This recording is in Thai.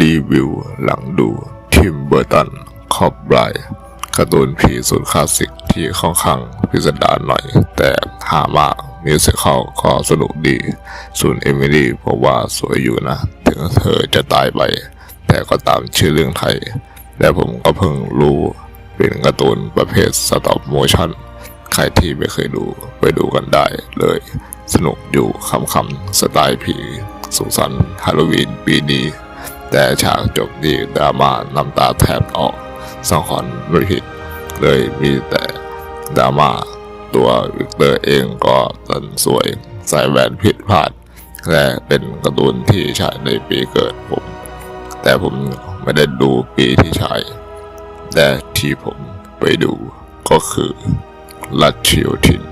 รีวิวหลังดู ทิมเบอร์ตันคอบไบรการ์ตูนผีสุดคลาสสิกที่ค่อนข้างพิสดารหน่อย แต่หามากมิวสิคลก็สนุกดี ส่วนเอมิลี่ผมว่าสวยอยู่นะ ถึงเธอจะตายไป แต่ก็ตามชื่อเรื่องไทย และผมก็เพิ่งรู้เป็นการ์ตูนประเภทสต็อปโมชั่นใครที่ไม่เคยดูไปดูกันได้เลย สนุกอยู่คำคำสไตล์ผีสุขสันต์ฮาโลวีนปีนี้ แต่ฉากจบดีดราม่าน้ำตาแทบออกสังหรณ์ไม่ผิดเลยมีแต่ดราม่าตัววิกเตอร์เองก็ตันสวย ใส่แหวนผิดพลาดและเป็นการ์ตูนที่ฉายในปีเกิดผม แต่ผมไม่ได้ดูปีที่ฉายแต่ที่ผมไปดูก็คือลัดชียวทิน